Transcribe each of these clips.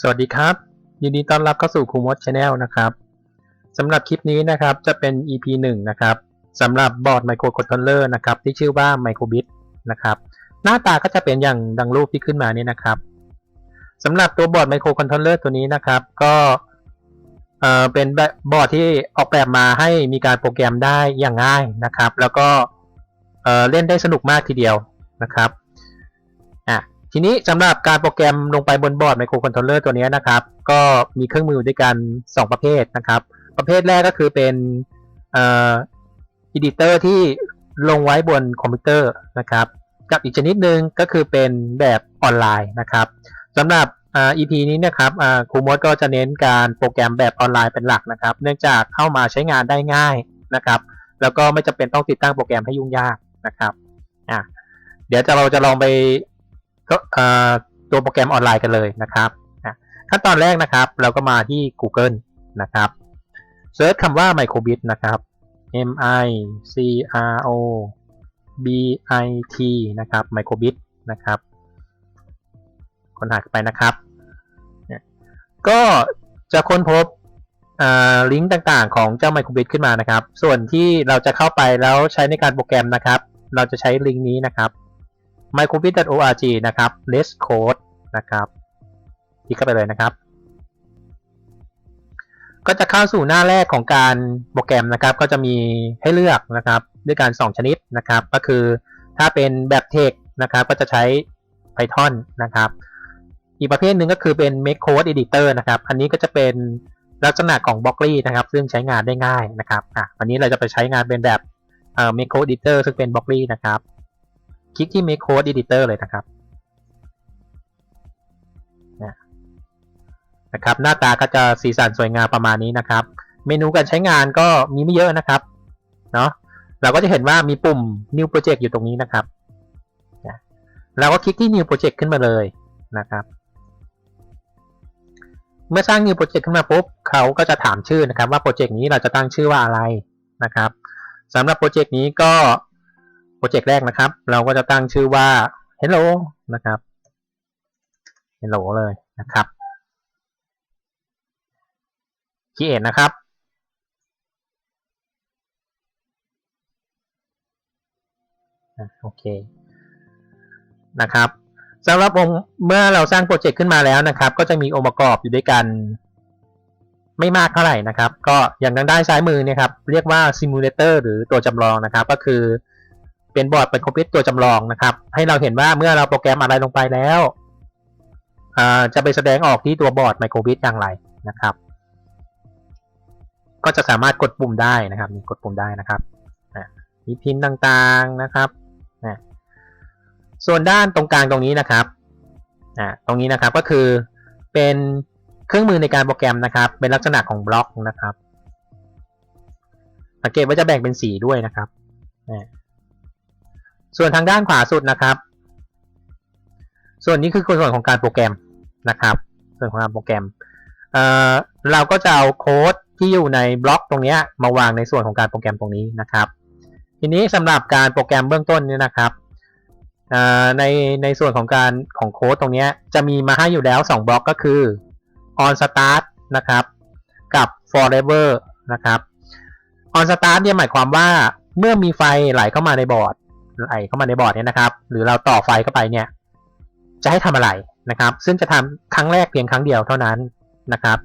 สวัสดีครับ ยินดีต้อนรับเข้าสู่ครูมดชาแนลนะครับสำหรับคลิปนี้นะครับจะเป็น EP 1 นะครับสำหรับบอร์ดไมโครคอนโทรลเลอร์นะครับที่ชื่อว่า Microbit นะครับหน้าตาก็จะเป็นอย่างดังรูปที่ขึ้นมานี่นะครับสำหรับตัวบอร์ดไมโครคอนโทรลเลอร์ตัวนี้นะครับ ก็เอ่อเป็นบบบอร์ดที่ออกแบบมาให้มีการโปรแกรมได้อย่างง่ายนะครับ แล้วก็เอ่อเล่นได้สนุกมากทีเดียวนะครับอะ ทีนี้สำหรับการโปรแกรมลงไปบนบอร์ดไมโครคอนโทรลเลอร์ตัวนี้นะครับ ก็มีเครื่องมือด้วยกัน 2 ประเภทนะครับ ประเภทแรกก็คือเป็นเอ่ออีดิเตอร์ที่ลงไว้บนคอมพิวเตอร์นะครับ กับอีกชนิดหนึ่งก็คือเป็นแบบออนไลน์นะครับสำหรับอ่า EP นี้นะครับอ่าครูมดก็จะเน้นการโปรแกรมแบบออนไลน์เป็นหลักนะครับ เนื่องจากเข้ามาใช้งานได้ง่ายนะครับ แล้วก็ไม่จำเป็นต้องติดตั้งโปรแกรมให้ยุ่งยากนะครับอะเดี๋ยวจะเราจะลองไป ก็เอ่อตัวโปรแกรมออนไลน์กันเลยนะครับขั้นตอนแรกนะครับ เราก็มาที่ Google นะครับเซิร์ชคำว่า Microbit นะครับ M I C R O B I T นะครับ Microbit นะครับค้นหาไปนะครับเนี่ยก็จะค้นพบอ่าลิงก์ต่างๆ ของเจ้า Microbit ขึ้นมานะครับ ส่วนที่เราจะเข้าไปแล้วใช้ในการโปรแกรมนะครับ เราจะใช้ลิงก์นี้นะครับ microbit.org นะครับ let's code นะครับคลิกเข้าไปเลยนะครับ ก็จะเข้าสู่หน้าแรกของการโปรแกรมนะครับ ก็จะมีให้เลือกนะครับ ด้วยกัน2ชนิดนะครับ ก็คือถ้าเป็นแบบ text นะครับ ก็จะใช้ Python นะครับ อีกประเภทหนึ่งก็คือเป็น make code editor นะครับ อันนี้ก็จะเป็นลักษณะของ Blockly นะครับ ซึ่งใช้งานได้ง่ายนะครับอะวันนี้เราจะไปใช้งานเป็นแบบเอ่อ make code editor ซึ่งเป็น Blockly นะครับ คลิกที่ Make Code Editor เลยนะครับนะครับหน้าตาก็จะสีสันสวยงามประมาณนี้นะครับ เมนูการใช้งานก็มีไม่เยอะนะครับเนาะเราก็จะเห็นว่ามีปุ่ม New Project อยู่ตรงนี้นะครับเราก็คลิกที่ New Project ขึ้นมาเลยนะครับ เมื่อสร้าง New Project ขึ้นมาปุ๊บเขาก็จะถามชื่อนะครับว่าโปรเจกต์นี้เราจะตั้งชื่อว่าอะไรนะครับสำหรับโปรเจกต์นี้ก็ รเจกต์แรกนะครับ เราก็จะตั้งชื่อว่า hello นะครับ hello เลยนะครับ create นะครับ โอเค นะครับสำหรับองค์เมื่อเราสร้างโปรเจกต์ขึ้นมาแล้วนะครับ ก็จะมีองค์ประกอบอยู่ด้วยกัน ไม่มากเท่าไหร่นะครับ ก็อย่างทางด้านซ้ายมือเนี่ยครับ เรียกว่า simulator หรือตัวจำลองนะครับ ก็คือ เป็นบอร์ดเป็นคอมพิวเตอร์ตัวจำลองนะครับ ให้เราเห็นว่าเมื่อเราโปรแกรมอะไรลงไปแล้วจะไปแสดงออกที่ตัวบอร์ดไมโครบิตอย่างไรนะครับ ก็จะสามารถกดปุ่มได้นะครับมีกดปุ่มได้นะครับมีพินต่างๆนะครับส่วนด้านตรงกลางตรงนี้นะครับตรงนี้นะครับก็คือเป็นเครื่องมือในการโปรแกรมนะครับ เป็นลักษณะของบล็อกนะครับสังเกตว่าจะแบ่งเป็นสีด้วยนะครับ ส่วนทางด้านขวาสุดนะครับ ส่วนนี้คือส่วนของการโปรแกรมนะครับ ส่วนของการโปรแกรมเอ่อเราก็จะเอาโค้ดที่อยู่ในบล็อกตรงนี้มาวางในส่วนของการโปรแกรมตรงนี้นะครับ ทีนี้สำหรับการโปรแกรมเบื้องต้นนี่นะครับในในส่วนของการของโค้ดตรงนี้จะมีมาให้อยู่แล้ว 2 บล็อกก็คือ on start นะครับกับ forever นะครับ on start เนี่ยหมายความว่าเมื่อมีไฟไหลเข้ามาในบอร์ด ไหลเข้ามาในบอร์ดเนี่ยนะครับ หรือเราต่อไฟเข้าไปเนี่ย จะให้ทำอะไรนะครับ ซึ่งจะทำครั้งแรกเพียงครั้งเดียวเท่านั้นนะครับ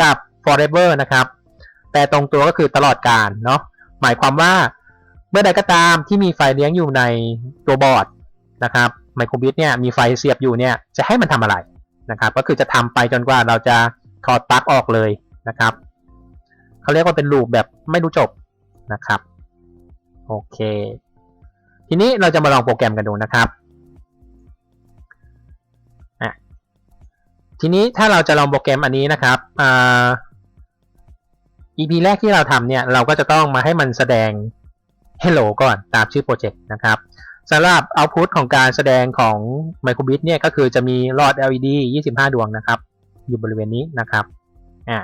กับ forever นะครับ แต่ตรงตัวก็คือตลอดการเนาะหมายความว่าเมื่อใดก็ตามที่มีไฟเลี้ยงอยู่ในตัวบอร์ดนะครับไมโครบิตเนี่ยมีไฟเสียบอยู่เนี่ยจะให้มันทำอะไรนะครับ ก็คือจะทำไปจนกว่าเราจะถอดปลั๊กออกเลยนะครับเขาเรียกว่าเป็นลูปแบบไม่รู้จบนะครับ โอเค ทีนี้เราจะมาลองโปรแกรมกันดูนะครับทีนี้ถ้าเราจะลองโปรแกรมอันนี้นะครับ EP แรกที่เราทำเนี่ยเราก็จะต้องมาให้มันแสดง Hello ก่อนตามชื่อโปรเจกต์นะครับสำหรับ output ของการแสดงของ Microbit เนี่ยก็คือจะมีหลอด LED 25 ดวงนะครับ อยู่บริเวณนี้นะครับอ่า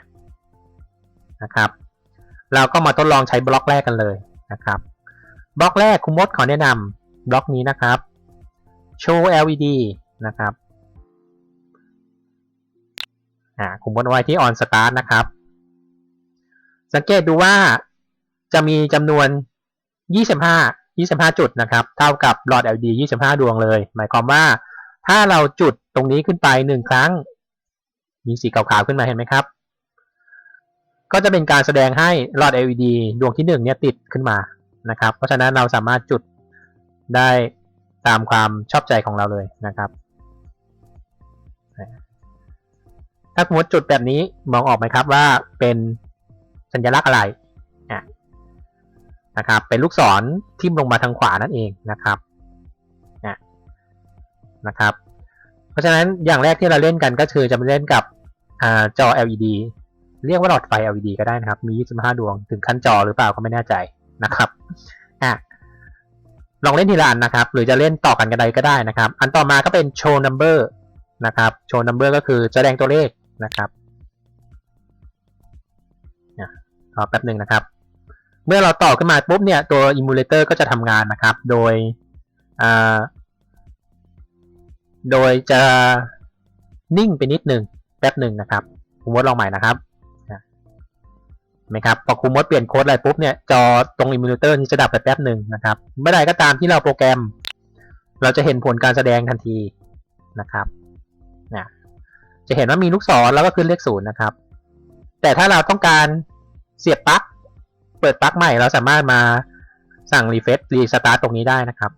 นะครับ เราก็มาทดลองใช้บล็อกแรกกันเลยนะครับ บล็อกแรกคุณมดขอแนะนำบล็อกนี้นะครับ show LED นะครับอ่าคุมมดไว้ที่ on start นะครับ สังเกตดูว่าจะมีจำนวน 25 25 จุดนะครับ เท่ากับหลอด LED 25 ดวงเลย หมายความว่าถ้าเราจุดตรงนี้ขึ้นไปหนึ่งครั้ง มีสีขาวๆขึ้นมาเห็นไหมครับ ก็จะเป็นการแสดงให้หลอด LED ดวงที่หนึ่งเนี่ยติดขึ้นมา นะครับ เพราะฉะนั้นเราสามารถจุดได้ตามความชอบใจของเราเลยนะครับ ถ้าสมมติจุดแบบนี้มองออกไหมครับว่าเป็นสัญลักษณ์อะไรนะครับเป็นลูกศรทิ่มลงมาทางขวานั่นเองนะครับนะครับ เพราะฉะนั้นอย่างแรกที่เราเล่นกันก็คือจะมาเล่นกับจอ LED เรียกว่าหลอดไฟ LED ก็ได้นะครับ มี 25 ดวง ถึงขั้นจอหรือเปล่าก็ไม่แน่ใจ นะครับอะลองเล่นทีละอันนะครับ หรือจะเล่นต่อกันกันใดก็ได้นะครับ อันต่อมาก็เป็น show number นะครับ show number ก็คือแสดงตัวเลขนะครับรอแป๊บหนึ่งนะครับ เมื่อเราต่อขึ้นมาปุ๊บเนี่ยตัว emulator ก็จะทำงานนะครับ โดยโดยจะนิ่งไปนิดหนึ่งแป๊บหนึ่งนะครับผมมดลองใหม่นะครับ ไหมครับพอครูมดเปลี่ยนโค้ดอะไรปุ๊บเนี่ยจอตรงอิมูเลเตอร์นี้จะดับไปแป๊บหนึ่งนะครับเมื่อใดก็ตามที่เราโปรแกรม เราจะเห็นผลการแสดงทันทีนะครับนะจะเห็นว่ามีลูกศรแล้วก็ขึ้นเลขศูนย์นะครับ แต่ถ้าเราต้องการเสียบปลั๊กเปิดปลั๊กใหม่เราสามารถมาสั่งรีเฟซรีสตาร์ตตรงนี้ได้นะครับ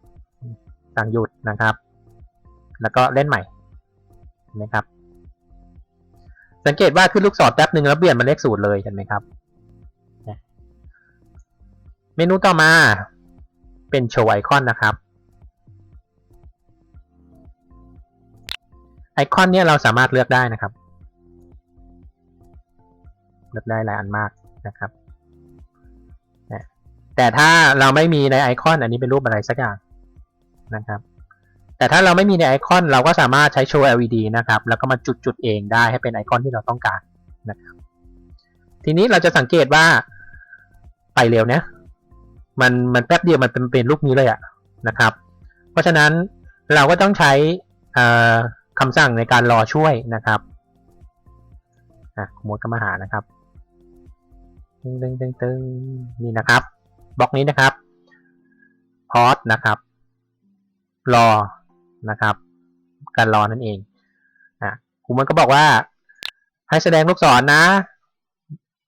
สั่งหยุดนะครับ แล้วก็เล่นใหม่นะครับ สังเกตว่าขึ้นลูกศรแป๊บหนึ่งแล้วเปลี่ยนมาเลขศูนย์เลยเห็นไหมครับ มนูต่อมาเป็นโชว์ไอคอนนะครับ ไอคอนเนี่ยเราสามารถเลือกได้นะครับ เลือกได้หลายอันมากนะครับ แต่ถ้าเราไม่มีในไอคอนอันนี้เป็นรูปอะไรสักอย่างนะครับ แต่ถ้าเราไม่มีในไอคอนเราก็สามารถใช้โชว์ LED นะครับ แล้วก็มาจุดจุดเองได้ให้เป็นไอคอนที่เราต้องการนะครับ ทีนี้เราจะสังเกตว่าไปเร็วเนี่ย มันมันแป๊บเดียวมันเป็นเป็นลูกนี้เลยอะนะครับ เพราะฉะนั้นเราก็ต้องใช้คำสั่งในการรอช่วยนะครับอะโมดก็มาหานะครับตึงตึงตึงตึงนี่นะครับบล็อกนี้นะครับพอสนะครับ รอนะครับ การรอนั่นเองอะครูมันก็บอกว่า ให้แสดงลูกศรนนะ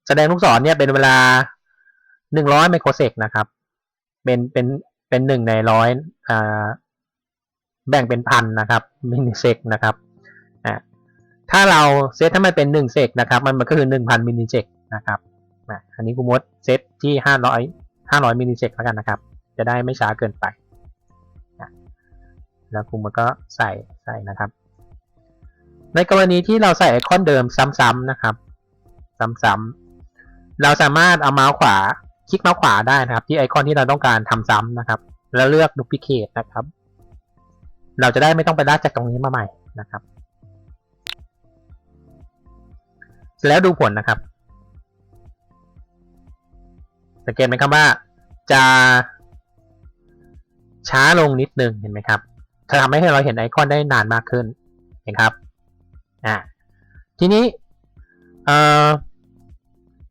แสดงลูกศรเนี่ยเป็นเวลาหนึ่งร้อยไมโครเซกนะครับ เป็นเป็นเป็นหนึ่งในร้อยอ่าแบ่งเป็นพันนะครับมิลลิเซกนะครับอ่าถ้าเราเซตถ้ามันเป็นหนึ่งเซกนะครับ มันมันก็คือหนึ่งพันมิลลิเซกนะครับอ่าอันนี้กูมดเซตที่ห้าร้อยห้าร้อยมิลลิเซกแล้วกันนะครับ จะได้ไม่ช้าเกินไปแล้วกูมดก็ใส่ใส่นะครับ ในกรณีที่เราใส่ไอคอนเดิมซ้ำๆนะครับ ซ้ำๆเราสามารถเอาเมาส์ขวา คลิกเมาส์ขวาได้นะครับ ที่ไอคอนที่เราต้องการทำซ้ำนะครับ แล้วเลือก duplicate นะครับ เราจะได้ไม่ต้องไปลากจากตรงนี้มาใหม่นะครับแล้วดูผลนะครับ สังเกตไหมครับว่าจะช้าลงนิดนึงเห็นไหมครับจะทำให้เราเห็นไอคอนได้นานมากขึ้นเห็นครับอ่าทีนี้เอ่อ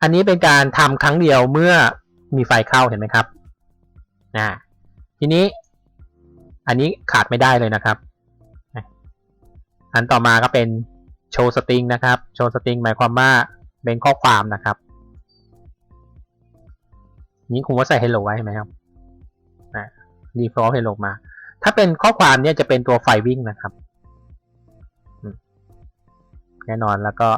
อันนี้เป็นการทำครั้งเดียวเมื่อ มีไฟเข้าเห็นไหมครับนะทีนี้อันนี้ขาดไม่ได้เลยนะครับ อันต่อมาก็เป็นโชว์สตริงนะครับ โชว์สตริงหมายความว่าเป็นข้อความนะครับนี้คุณว่าใส่ hello ไว้ใช่ไหมครับนะ default hello มา ถ้าเป็นข้อความเนี่ยจะเป็นตัวไฟวิ่งนะครับแน่นอนแล้วก็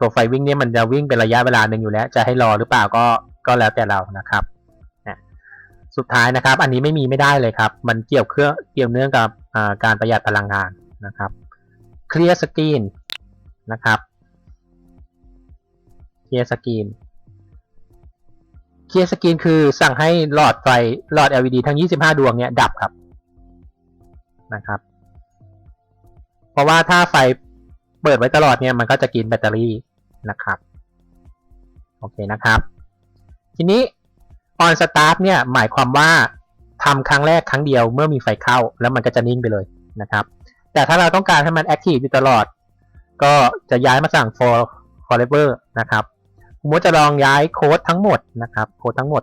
ตัวไฟวิ่งเนี่ยมันจะวิ่งเป็นระยะเวลาหนึ่งอยู่แล้ว จะให้รอหรือเปล่าก็ ก็แล้วแต่เรานะครับสุดท้ายนะครับ อันนี้ไม่มีไม่ได้เลยครับ มันเกี่ยวเครื่องเกี่ยวเนื่องกับการประหยัดพลังงานนะครับ clear screen นะครับ clear screen clear screen คือสั่งให้หลอดไฟหลอด LED ทั้ง 25 ดวงเนี่ยดับครับนะครับ เพราะว่าถ้าไฟเปิดไว้ตลอดเนี่ยมันก็จะกินแบตเตอรี่นะครับ โอเคนะครับ ทีนี้ on start เนี่ยหมายความว่าทำครั้งแรกครั้งเดียวเมื่อมีไฟเข้า แล้วมันก็จะนิ่งไปเลยนะครับ แต่ถ้าเราต้องการให้มัน active อยู่ตลอด ก็จะย้ายมาสั่ง for forever นะครับครูมจะลองย้ายโค้ดทั้งหมดนะครับโค้ดทั้งหมด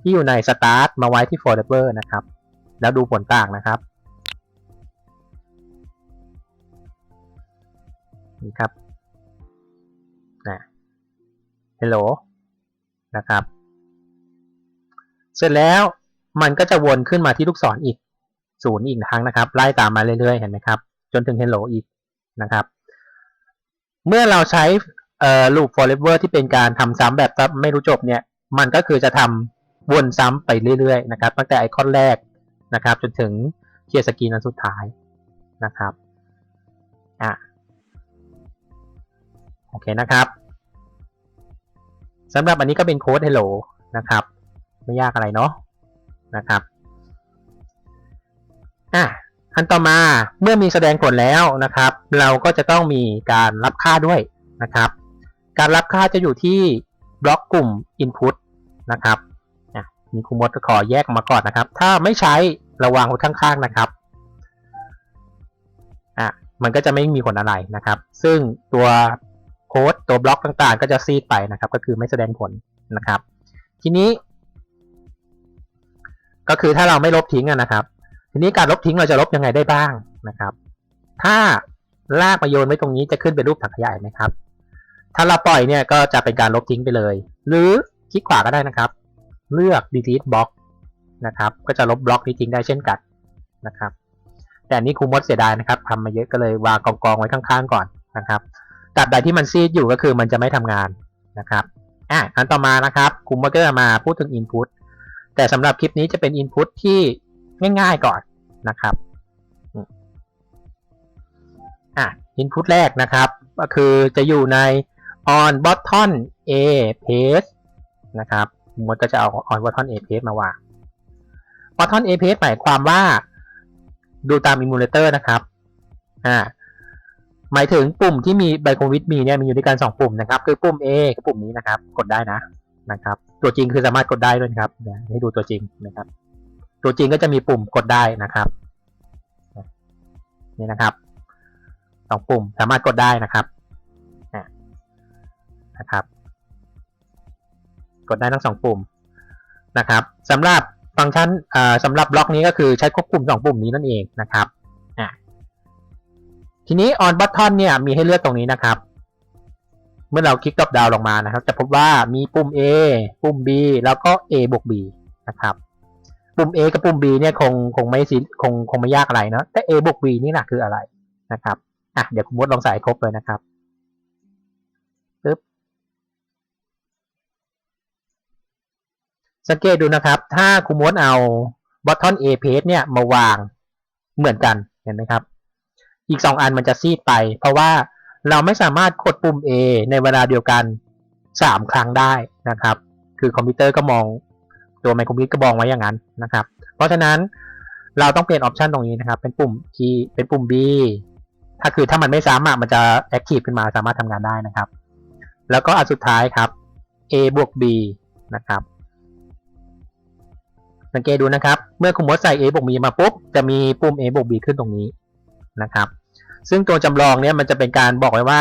ที่อยู่ใน start มาไว้ที่ forever นะครับ แล้วดูผลต่างนะครับนี่ครับนะ hello นะครับ เสร็จแล้วมันก็จะวนขึ้นมาที่ลูกศรออีกศูนย์อีกครั้งนะครับ ไล่ตามมาเรื่อยๆ เห็นไหมครับ จนถึง hello อีกนะครับ เมื่อเราใช้เอ่อ loop forever ที่เป็นการทำซ้ำแบบไม่รู้จบเนี่ย มันก็คือจะทำวนซ้ำไปเรื่อยๆ นะครับ ตั้งแต่ไอคอนแรกนะครับ จนถึงเคลียร์สกรีนอันสุดท้ายนะครับอะโอเคนะครับสำหรับอันนี้ก็เป็นโค้ด hello นะครับ ไม่ยากอะไรเนาะนะครับอะขั้นต่อมาเมื่อมีแสดงผลแล้วนะครับ เราก็จะต้องมีการรับค่าด้วยนะครับ การรับค่าจะอยู่ที่บล็อกกลุ่ม input นะครับอะมีครูมดก็ขอแยกออกมาก่อนนะครับ ถ้าไม่ใช้ระวางไว้ข้างๆนะครับอะมันก็จะไม่มีผลอะไรนะครับ ซึ่งตัวโค้ดตัวบล็อกต่างๆ ก็จะซีดไปนะครับ ก็คือไม่แสดงผลนะครับ ทีนี้ ก็คือถ้าเราไม่ลบทิ้งนะครับ ทีนี้การลบทิ้งเราจะลบยังไงได้บ้างนะครับ ถ้าลากมาโยนไว้ตรงนี้จะขึ้นเป็นรูปถังขยะไหมครับ ถ้าเราปล่อยเนี่ยก็จะเป็นการลบทิ้งไปเลย หรือคลิกขวาก็ได้นะครับ เลือก delete block นะครับ ก็จะลบบล็อกนี้ทิ้งได้เช่นกันนะครับ แต่อันนี้ครูมดเสียดายนะครับทำมาเยอะก็เลยวางกองกองๆไว้ข้างๆก่อนนะครับตราบใดที่มันซีดอยู่ก็คือมันจะไม่ทำงานนะครับอะอันต่อมานะครับครูมดก็จะมาพูดถึง input แต่สำหรับคลิปนี้จะเป็น input ที่ง่ายๆก่อนนะครับอะ input แรกนะครับ ก็คือจะอยู่ใน on button a page นะครับครูมก็จะเอา on button a page มาวาง button a page หมายความว่าดูตาม emulator นะครับอ่าหมายถึงปุ่มที่มีไบโควิดมีเนี่ยมีอยู่ด้วยกันสองปุ่มนะครับ คือปุ่ม A กับปุ่มนี้นะครับ กดได้นะนะครับ ตัวจริงคือสามารถกดได้ด้วยครับเดี๋ยให้ดูตัวจริงนะครับ ตัวจริงก็จะมีปุ่มกดได้นะครับนี่นะครับสองปุ่มสามารถกดได้นะครับนะครับ กดได้ทั้งสองปุ่มนะครับสำหรับฟังก์ชันอ่าสำหรับบล็อกนี้ก็คือใช้ควบคุมสองปุ่มนี้นั่นเองนะครับทีนี้ on button เนี่ยมีให้เลือกตรงนี้นะครับ เมื่อเราคลิกดรอปดาวลงมานะครับ จะพบว่ามีปุ่ม A ปุ่ม B แล้วก็ A บวก B นะครับ ปุ่ม A กับปุ่ม B เนี่ยคงคงไม่สิคงคงไม่ยากอะไรเนาะแต่ A บวก B นี่นะคืออะไรนะครับอะเดี๋ยวคุณมดลองใส่ครบเลยนะครับปึ๊บสังเกตดูนะครับ ถ้าคุณมดเอา button A page เนี่ยมาวางเหมือนกันเห็นไหมครับ อีกสองอันมันจะซีดไป เพราะว่า เราไม่สามารถกดปุ่ม A ในเวลาเดียวกันสามครั้งได้นะครับ คือคอมพิวเตอร์ก็มองตัวไมโครบิทก็มองไว้อย่างนั้นนะครับ เพราะฉะนั้นเราต้องเปลี่ยนออปชันตรงนี้นะครับ เป็นปุ่ม T เป็นปุ่ม B ถ้าคือถ้ามันไม่ซ้ำอะมันจะแอคทีฟขึ้นมาสามารถทำงานได้นะครับ แล้วก็อันสุดท้ายครับ A บวก B นะครับ สังเกตดูนะครับ เมื่อคุณมดใส่ A บวก B มาปุ๊บ จะมีปุ่ม A บวก B ขึ้นตรงนี้นะครับ ซึ่งตัวจำลองเนี่ยมันจะเป็นการบอกไว้ว่า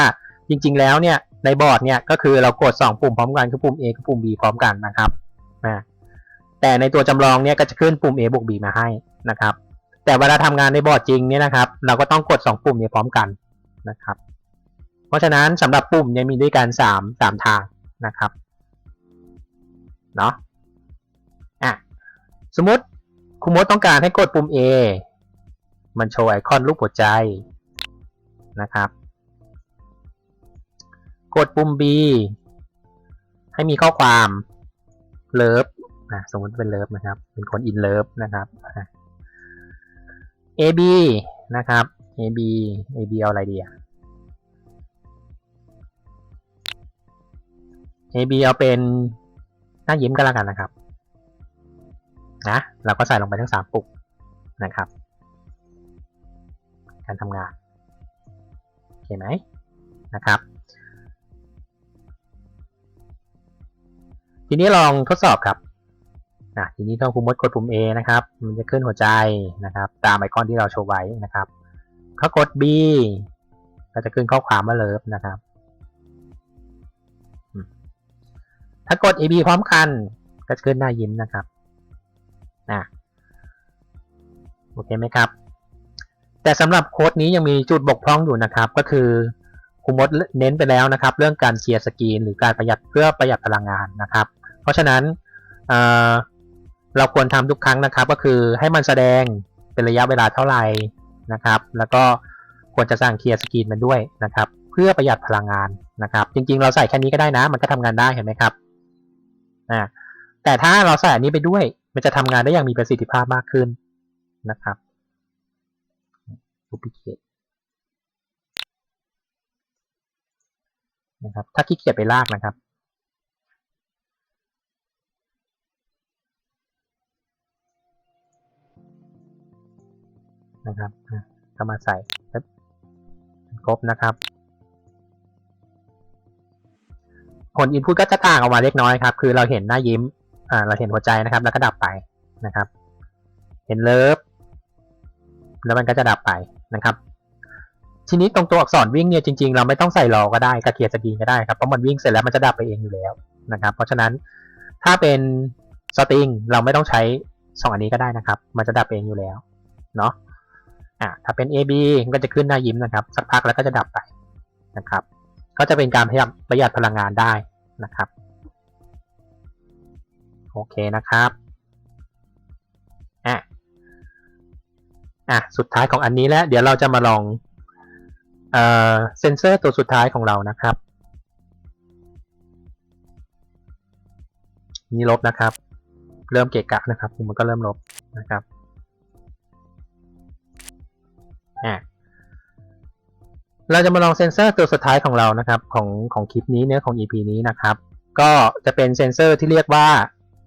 จริง ๆ แล้วเนี่ยในบอร์ดเนี่ยก็คือเรากด 2 ปุ่มพร้อมกันคือปุ่ม A กับปุ่ม B พร้อมกันนะครับนะแต่ในตัวจำลองเนี่ยก็จะขึ้นปุ่ม A บวก B มาให้นะครับ แต่เวลาทำงานในบอร์ดจริงเนี่ยนะครับ เราก็ต้องกด 2 ปุ่มนี้พร้อมกันนะครับ เพราะฉะนั้นสำหรับปุ่มเนี่ยมีด้วยกัน3 3ทางนะครับเนาะอะสมมติคุณมดต้องการให้กดปุ่ม A มันโชว์ไอคอนรูปหัวใจ นะครับ กดปุ่ม B ให้มีข้อความเลิฟนะสมมติเป็นเลิฟนะครับ เป็นคนอินเลิฟนะครับ AB นะครับ AB AB เอาอะไรดีอะ AB เอาเป็นหน้ายิ้มก็แล้วกันนะครับ นะ เราก็ใส่ลงไปทั้งสามปุ่มนะครับ การทำงาน เคไหมนะครับ ทีนี้ลองทดสอบครับนะทีนี้ต้องคุณมดกดปุ่ม A นะครับ มันจะขึ้นหัวใจนะครับ ตามไอคอนที่เราโชว์ไว้นะครับเขากด B ก็จะขึ้นข้อความว่าเลิฟนะครับ ถ้ากด AB พร้อมกัน ก็จะขึ้นหน้ายิ้มนะครับอะโอเคไหมครับ แต่สำหรับโค้ดนี้ยังมีจุดบกพร่องอยู่นะครับ ก็คือครูมดเน้นไปแล้วนะครับ เรื่องการเคลียร์สกรีนหรือการประหยัดเพื่อประหยัดพลังงานนะครับ เพราะฉะนั้นเเราควรทำทุกครั้งนะครับ ก็คือให้มันแสดงเป็นระยะเวลาเท่าไหร่นะครับ แล้วก็ควรจะสั่งเคลียร์สกรีนมันด้วยนะครับ เพื่อประหยัดพลังงานนะครับ จริงๆ เราใส่แค่นี้ก็ได้นะ มันก็ทำงานได้เห็นไหมครับอ่าแต่ถ้าเราใส่อันนี้ไปด้วย มันจะทำงานได้อย่างมีประสิทธิภาพมากขึ้นนะครับ ดูพิเกตนะครับ ถ้าขี้เกียจไปลากนะครับ นะครับอะก็มาใส่ปึ๊บครบนะครับ ผล input ก็จะต่างออกมาเล็กน้อยครับ คือเราเห็นหน้ายิ้ม อ่า เราเห็นหัวใจนะครับ แล้วก็ดับไปนะครับ เห็นเลิฟ แล้วมันก็จะดับไป นะครับ ทีนี้ตรงตัวอักษรวิ่งเนี่ยจริงๆ เราไม่ต้องใส่รอก็ได้กระเกียร์สกรีนก็ได้ครับเพราะมันวิ่งเสร็จแล้วมันจะดับไปเองอยู่แล้วนะครับ เพราะฉะนั้นถ้าเป็นสตริงเราไม่ต้องใช้สองอันนี้ก็ได้นะครับ มันจะดับเองอยู่แล้วเนาะอ่าถ้าเป็น AB มันก็จะขึ้นหน้ายิ้มนะครับ สักพักแล้วก็จะดับไปนะครับ ก็จะเป็นการพยายามประหยัดพลังงานได้นะครับ โอเคนะครับ อะสุดท้ายของอันนี้แล้ว เดี๋ยวเราจะมาลองเอ่อเซนเซอร์ตัวสุดท้ายของเรานะครับ นี่ลบนะครับ เริ่มเกะกะนะครับมันก็เริ่มลบนะครับอะเราจะมาลองเซนเซอร์ตัวสุดท้ายของเรานะครับ ของของคลิปนี้เนื้อของ EP นี้นะครับ ก็จะเป็นเซนเซอร์ที่เรียกว่า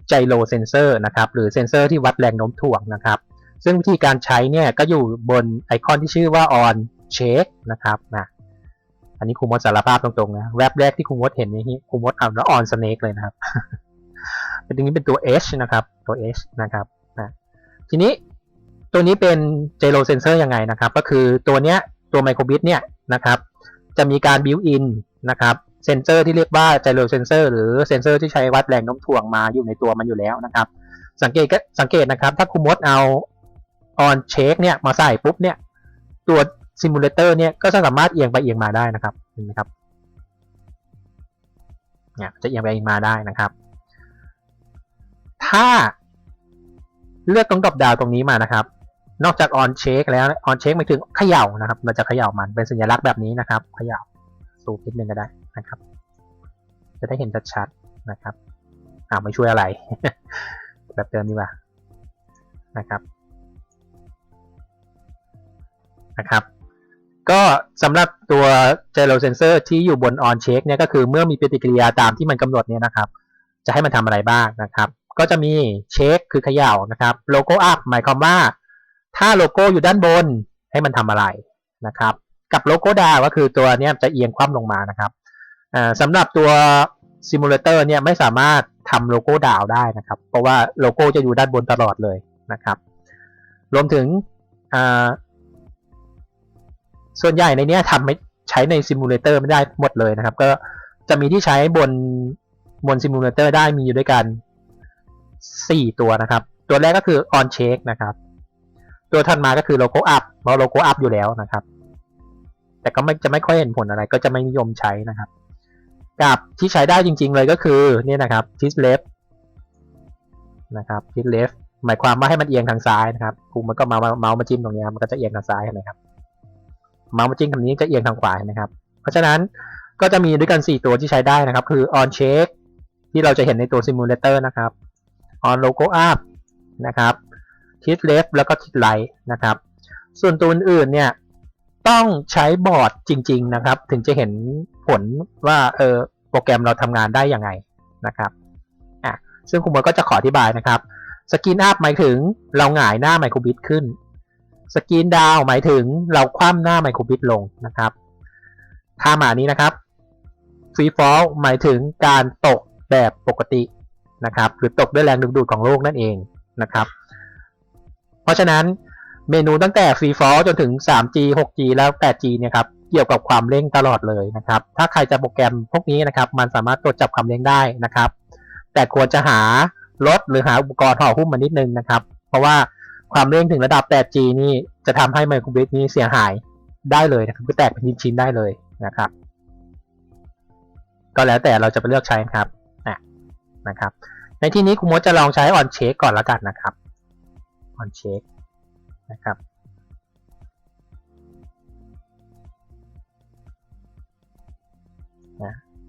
ไจโรเซนเซอร์นะครับ หรือเซนเซอร์ที่วัดแรงโน้มถ่วงนะครับ ซึ่งวิธีการใช้เนี่ยก็อยู่บนไอคอนที่ชื่อว่า on check นะครับนะอันนี้ครูมดสารภาพตรงๆนะแวบแรกที่ครูมดเห็นนี่ครูมดอ่านแล้ว on snake เลยนะครับเป็นตรงนี้เป็นตัว h นะครับตัว h นะครับนะทีนี้ตัวนี้เป็น gyro sensor ยังไงนะครับ ก็คือตัวเนี้ยตัวไมโครบิตเนี่ยนะครับ จะมีการ built in นะครับเซนเซอร์ที่เรียกว่า gyro sensor หรือเซนเซอร์ที่ใช้วัดแรงโน้มถ่วงมาอยู่ในตัวมันอยู่แล้วนะครับ สังเกตก็สังเกตนะครับ ถ้าคุณมดเอา on check เนี่ยมาใส่ปุ๊บเนี่ยตัวซิมูเลเตอร์เนี่ยก็จะสามารถเอียงไปเอียงมาได้นะครับเห็นไหมครับเนี่ยจะเอียงไปเอียงมาได้นะครับ ถ้าเลือกตรงดรอปดาวตรงนี้มานะครับ นอกจาก on check แล้ว on check หมายถึงเขย่านะครับเราจะเขย่ามันเป็นสัญลักษณ์แบบนี้นะครับเขย่าสูงนิดนึงก็ได้นะครับ จะได้เห็นชัดๆนะครับอ่าไม่ช่วยอะไรแบบเดิมดีกว่านะครับ นะครับ ก็สำหรับตัว gyro sensor ที่อยู่บน on check เนี่ยก็คือเมื่อมีปฏิกิริยาตามที่มันกำหนดเนี่ยนะครับ จะให้มันทำอะไรบ้างนะครับ ก็จะมีเช็คคือเขย่านะครับโลโก้อัพหมายความว่า ถ้าโลโก้อยู่ด้านบนให้มันทำอะไรนะครับ กับโลโก้ดาวก็คือตัวเนี้ยจะเอียงคว่ำลงมานะครับสำหรับตัวซิมูเลเตอร์เนี่ยไม่สามารถทำโลโก้ดาวได้นะครับ เพราะว่าโลโก้จะอยู่ด้านบนตลอดเลยนะครับ รวมถึง ส่วนใหญ่ในนี้ทำไม่ใช้ในซิมูเลเตอร์ไม่ได้หมดเลยนะครับ ก็จะมีที่ใช้บนบนซิมูเลเตอร์ได้มีอยู่ด้วยกัน 4 ตัวนะครับ ตัวแรกก็คือ on check นะครับ ตัวถัดมาก็คือ logo up เพราะ logo up อยู่แล้วนะครับ แต่ก็ไม่จะไม่ค่อยเห็นผลอะไร ก็จะไม่นิยมใช้นะครับ กับที่ใช้ได้จริง ๆ เลยก็คือเนี่ยนะครับทิสเลฟนะครับทิสเลฟหมายความว่าให้มันเอียงทางซ้ายนะครับครูมันก็มาเมาส์มาจิ้มตรงนี้มันก็จะเอียงทางซ้ายเห็นไหมครับ เมาส์มาจิ้มตรงนี้จะเอียงทางขวาเห็นไหมครับ เพราะฉะนั้นก็จะมีด้วยกัน 4 ตัวที่ใช้ได้นะครับ คือ on check ที่เราจะเห็นในตัว simulator นะครับ on logo up นะครับ ทิศ left แล้วก็ทิศ right นะครับ ส่วนตัวอื่นๆเนี่ยต้องใช้บอร์ดจริง ๆ นะครับ ถึงจะเห็นผลว่าเออโปรแกรมเราทำงานได้ยังไงนะครับอะซึ่งคุณบอลก็จะขออธิบายนะครับสกรีนอัพหมายถึงเราหงายหน้าไมโครบิตขึ้น สกรีนดาวหมายถึงเราคว่ำหน้าไมโครบิตลงนะครับท่าหมานี้นะครับฟรีฟอลหมายถึงการตกแบบปกตินะครับหรือตกด้วยแรงดึงดูดของโลกนั่นเองนะครับ เพราะฉะนั้นเมนูตั้งแต่ Free Fall จนถึง 3G 6G แล้ว 8G เนี่ยครับเกี่ยวกับความเร่งตลอดเลยนะครับ ถ้าใครจะโปรแกรมพวกนี้นะครับ มันสามารถตรวจจับความเร่งได้นะครับ แต่ควรจะหารถหรือหาอุปกรณ์ห่อหุ้มมานิดนึงนะครับ เพราะว่า ความเร่งถึงระดับ 8G นี่จะทำให้ไมโครบิตนี้เสียหายได้เลยนะครับคือแตกเป็นชิ้นๆได้เลยนะครับ ก็แล้วแต่เราจะไปเลือกใช้ครับนะครับ ในที่นี้คุณมดจะลองใช้ออนเช็คก่อนแล้วกันนะครับออนเช็คนะครับ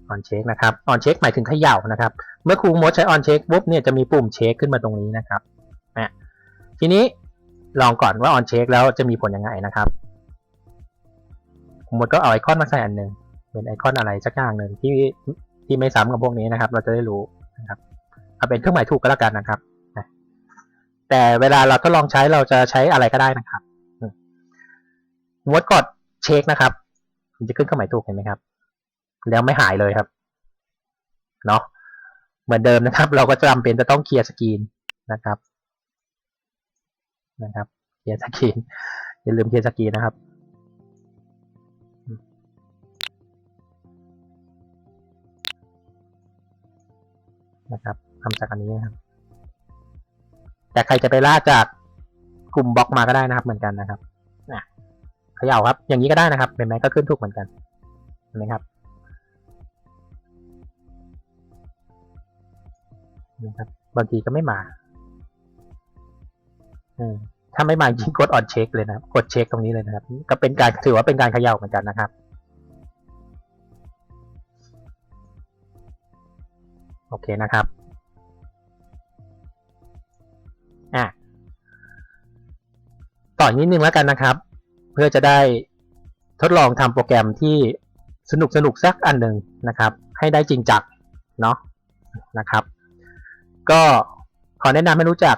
ออนเช็คนะครับออนเช็คหมายถึงเขย่านะครับ เมื่อครูมดใช้ออนเช็คปุ๊บเนี่ยจะมีปุ่มเช็คขึ้นมาตรงนี้นะครับ ทีนี้ลองก่อนว่าออนเช็คแล้วจะมีผลยังไงนะครับครูมดก็เอาไอคอนมาใส่อันหนึ่งเป็นไอคอนอะไรสักอย่างหนึ่งที่ที่ไม่ซ้ำกับพวกนี้นะครับ เราจะได้รู้นะครับเอาเป็นเครื่องหมายถูกก็แล้วกันนะครับแต่เวลาเราทดลองใช้เราจะใช้อะไรก็ได้นะครับอืมดกดเช็คนะครับมันจะขึ้นเครื่องหมายถูกเห็นไหมครับ แล้วไม่หายเลยครับเนาะเหมือนเดิมนะครับ เราก็จำเป็นจะต้องเคลียร์สกรีนนะครับ นะครับเคลียร์สกรีนอย่าลืมเคลียร์สกรีนนะครับนะครับทำจากอันนี้นะครับ แต่ใครจะไปล่าจากกลุ่มบล็อกมาก็ได้นะครับเหมือนกันนะครับนะเขย่าครับ อย่างนี้ก็ได้นะครับเป็นไหมก็ขึ้นถูกเหมือนกันเห็นไหมครับนะครับ บางทีก็ไม่มา ถ้าไม่มาจริงกดออนเช็คเลยนะครับ กดเช็คตรงนี้เลยนะครับ ก็เป็นการถือว่าเป็นการเขย่าเหมือนกันนะครับ โอเคนะครับอะต่อนิดนึงแล้วกันนะครับ เพื่อจะได้ทดลองทำโปรแกรมที่สนุกสนุกสักอันหนึ่งนะครับ ให้ได้จริงจังเนาะนะครับ ก็ขอแนะนำให้รู้จัก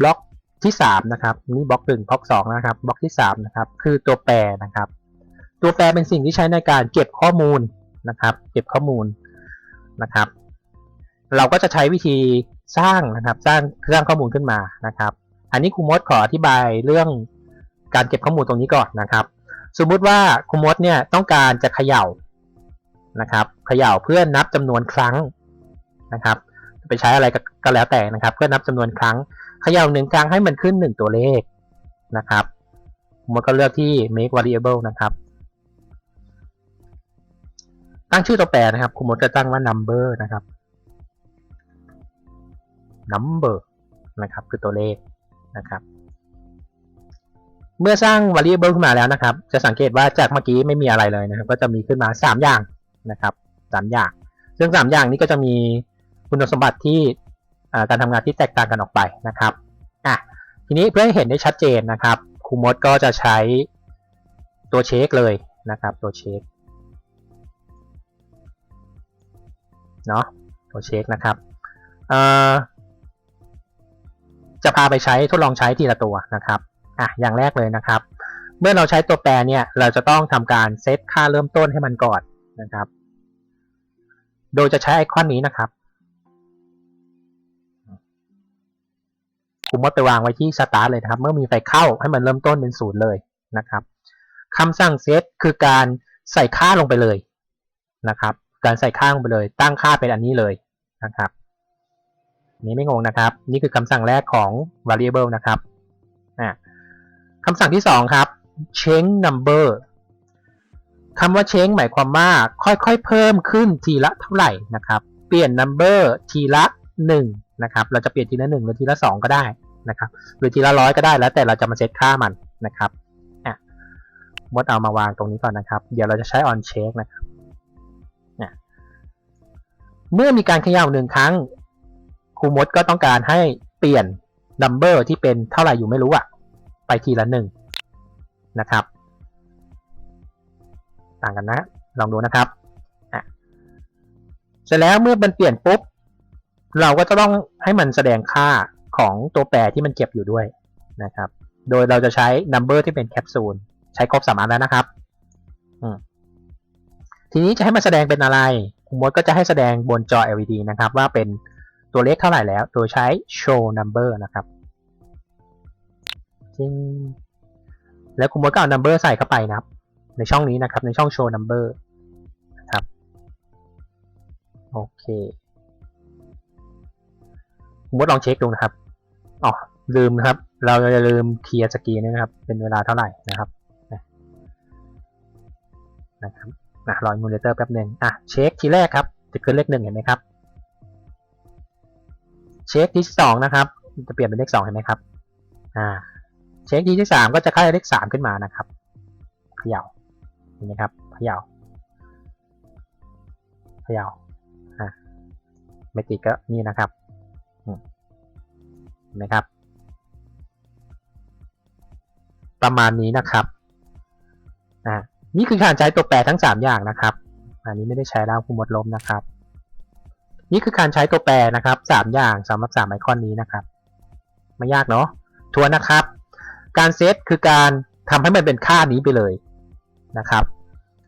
บล็อก ที่สามนะครับนี่บล็อกหนึ่งบล็อกสองนะครับบล็อกที่สามนะครับคือตัวแปรนะครับ ตัวแปรเป็นสิ่งที่ใช้ในการเก็บข้อมูลนะครับ เก็บข้อมูลนะครับ เราก็จะใช้วิธีสร้างนะครับสร้างสร้างข้อมูลขึ้นมานะครับ อันนี้ครูมดขออธิบายเรื่องการเก็บข้อมูลตรงนี้ก่อนนะครับ สมมุติว่าครูมดเนี่ยต้องการจะเขย่านะครับเขย่าเพื่อนับจำนวนครั้งนะครับ ไปใช้อะไรก็แล้วแต่นะครับ เพื่อนับจำนวนครั้ง เขย่าหนึ่งครั้งให้มันขึ้นหนึ่งตัวเลขนะครับ มันก็เลือกที่ make variable นะครับ ตั้งชื่อตัวแปรนะครับคุณมดจะตั้งว่า number นะครับ number นะครับ คือตัวเลขนะครับ เมื่อสร้าง variable ขึ้นมาแล้วนะครับ จะสังเกตว่าจากเมื่อกี้ไม่มีอะไรเลยนะครับ ก็จะมีขึ้นมา 3 อย่างนะครับ 3 อย่าง ซึ่ง 3 อย่างนี้ก็จะมีคุณสมบัติที่ การทำงานที่แตกต่างกันออกไปนะครับอะทีนี้เพื่อให้เห็นได้ชัดเจนนะครับครูมดก็จะใช้ตัวเช็คเลยนะครับ ตัวเช็คเนาะตัวเช็คนะครับจะพาไปใช้ทดลองใช้ทีละตัวนะครับอะอย่างแรกเลยนะครับ เมื่อเราใช้ตัวแปรเนี่ยเราจะต้องทำการเซตค่าเริ่มต้นให้มันก่อนนะครับ โดยจะใช้ไอคอนนี้นะครับ ผมว่าไปวางไว้ที่สตาร์ทเลยนะครับ เมื่อมีไฟเข้าให้มันเริ่มต้นเป็นศูนย์เลยนะครับคำสั่งเซตคือการใส่ค่าลงไปเลยนะครับ การใส่ค่าลงไปเลย ตั้งค่าเป็นอันนี้เลยนะครับนี้ไม่งงนะครับ นี่คือคำสั่งแรกของ variable นะครับอ่าคำสั่งที่สองครับ change number คำว่า change หมายความว่าค่อยๆ เพิ่มขึ้นทีละเท่าไหร่นะครับ เปลี่ยน number ทีละห นะครับ เราจะเปลี่ยนทีละหนึ่งหรือทีละสองก็ได้นะครับ หรือทีละร้อยก็ได้แล้วแต่เราจะมาเซตค่ามันนะครับอะมดเอามาวางตรงนี้ก่อนนะครับ เดี๋ยวเราจะใช้ on check นะครับเมื่อมีการเขย่าหนึ่งครั้งครูมดก็ต้องการให้เปลี่ยน number ที่เป็นเท่าไหร่อยู่ไม่รู้อะไปทีละหนึ่งนะครับ ต่างกันนะ ลองดูนะครับเสร็จแล้วเมื่อมันเปลี่ยนปุ๊บ เราก็จะต้องให้มันแสดงค่าของตัวแปรที่มันเก็บอยู่ด้วยนะครับ โดยเราจะใช้ number ที่เป็นแคปซูลใช้ครบสามอันแล้วนะครับ ทีนี้จะให้มันแสดงเป็นอะไรคุณมดก็จะให้แสดงบนจอ LED นะครับ ว่าเป็นตัวเลขเท่าไหร่แล้ว โดยใช้ show number นะครับจริงแล้วครูมดก็เอา number ใส่เข้าไปนะครับ ในช่องนี้นะครับ ในช่อง show number นะครับ โอเค มดลองเช็คดูนะครับอ๋อลืมนะครับ เราจะลืมเคลียร์สกรีนนะครับ เป็นเวลาเท่าไหร่นะครับนะครับนะรออิมูเลเตอร์แป๊บหนึ่งอะเช็คทีแรกครับจะขึ้นเลขหนึ่งเห็นไหมครับ เช็คที่สองนะครับ จะเปลี่ยนเป็นเลขสองเห็นไหมครับอ่าเช็คที่ที่สามก็จะค่ายเลขสามขึ้นมานะครับเขย่าเห็นไหมครับเขย่าเขย่าอ่าไม่ติดก็นี่นะครับ นไหมครับ ประมาณนี้นะครับอ่านี่คือการใช้ตัวแปรทั้งสามอย่างนะครับ อันนี้ไม่ได้ใช้แล้วคุมหมดลมนะครับ นี่คือการใช้ตัวแปรนะครับสามอย่างสำหรับสามไอคอนนี้นะครับ ไม่ยากเนาะทวนนะครับ การเซตคือการทำให้มันเป็นค่านี้ไปเลยนะครับ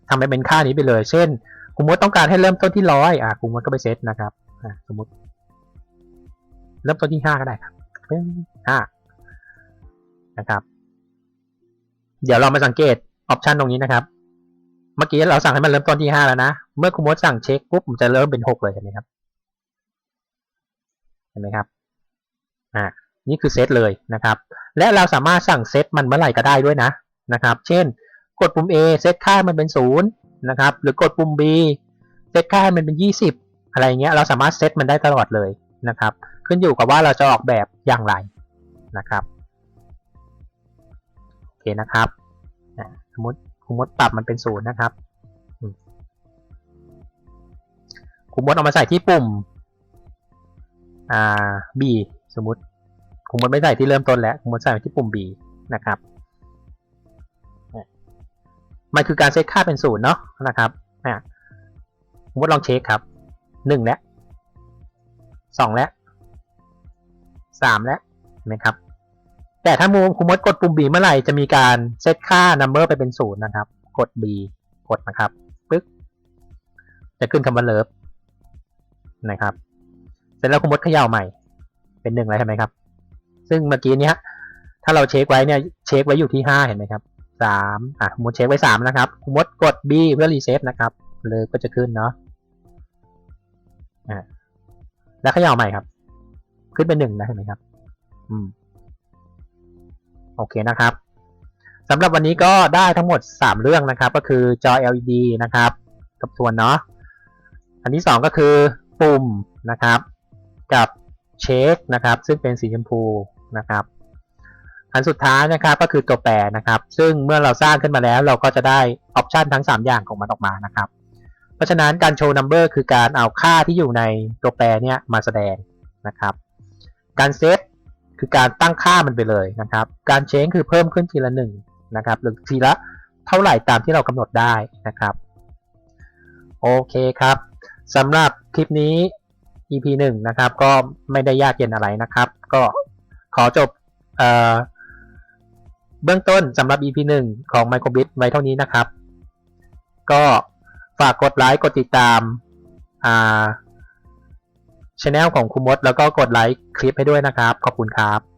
ทำให้เป็นค่านี้ไปเลย เช่นคุณมดต้องการให้เริ่มต้นที่ร้อยอะคุณมดก็ไปเซตนะครับอะสมมติ เริ่มต้นที่ห้าก็ได้ครับ เป็นห้านะครับ เดี๋ยวเรามาสังเกตออปชันตรงนี้นะครับ เมื่อกี้เราสั่งให้มันเริ่มต้นที่ห้าแล้วนะ เมื่อคุณมดสั่งเช็คปุ๊บมันจะเริ่มเป็นหกเลยเห็นไหมครับ เห็นไหมครับ อ่า นี่คือเซตเลยนะครับ และเราสามารถสั่งเซตมันเมื่อไหร่ก็ได้ด้วยนะนะครับ เช่น กดปุ่ม A เซตค่ามันเป็นศูนย์นะครับ หรือกดปุ่ม B เซตค่ามันเป็น 20 อะไรเงี้ย เราสามารถเซตมันได้ตลอดเลยนะครับ ขึ้นอยู่กับว่าเราจะออกแบบอย่างไรนะครับโอเคนะครับสมมติสมมติปรับมันเป็นศูนย์นะครับคุณมดเอามาใส่ที่ปุ่มอ่า B สมมติคุณมดไม่ใส่ที่เริ่มต้นแล้วคุณมดใส่ที่ปุ่ม B นะครับนี่มันคือการเซตค่าเป็นศูนย์เนาะนะครับอะคุณมดลองเช็คครับหนึ่งแล้วสองแล้ว สามแล้วนไหมครับ แต่ถ้ามูคุณมดกดปุ่ม B เมื่อไหร่จะมีการเซตค่า number ไปเป็นศูนย์นะครับ กด B กดนะครับปึ๊กจะขึ้นคำว่าเลิฟนะครับ เสร็จแล้วคุณมดเขย่าใหม่ เป็นหนึ่งแล้วเห็นไหมครับ ซึ่งเมื่อกี้นี้ถ้าเราเช็คไว้เนี่ยเช็คไว้อยู่ที่ห้าเห็นไหมครับสามอะคุณมดเช็คไว้สามนะครับคุณมดกด B เพื่อรีเซ็ตนะครับ เลยก็จะขึ้นเนาะอ่าแล้วเขย่าใหม่ครับ ขึ้นเป็นหนึ่งนะเห็นไหมครับ อืม โอเคนะครับสำหรับวันนี้ก็ได้ทั้งหมด 3 เรื่องนะครับ ก็คือจอ LED นะครับกับทวนเนาะอันที่ 2 ก็คือปุ่มนะครับ กับเช็คนะครับ ซึ่งเป็นสีชมพูนะครับ อันสุดท้ายนะครับก็คือตัวแปรนะครับ ซึ่งเมื่อเราสร้างขึ้นมาแล้วเราก็จะได้ออปชันทั้ง 3 อย่างของมันออกมานะครับ เพราะฉะนั้นการโชว์ number คือการเอาค่าที่อยู่ในตัวแปรเนี่ยมาแสดงนะครับ การเซตคือการตั้งค่ามันไปเลยนะครับ การเชงคือเพิ่มขึ้นทีละหนึ่งนะครับ หรือทีละเท่าไหร่ตามที่เรากำหนดได้นะครับ โอเคครับสำหรับคลิปนี้ EP 1 นะครับ ก็ไม่ได้ยากเย็นอะไรนะครับ ก็ขอจบเอเบื้องต้นสำหรับ EP 1 ของ Microbit ไว้เท่านี้นะครับ ก็ฝากกดไลค์ กดติดตามอ่า ช anel ของคุณมดแล้วก็กดไลค์คลิปให้ด้วยนะครับ ขอบคุณครับ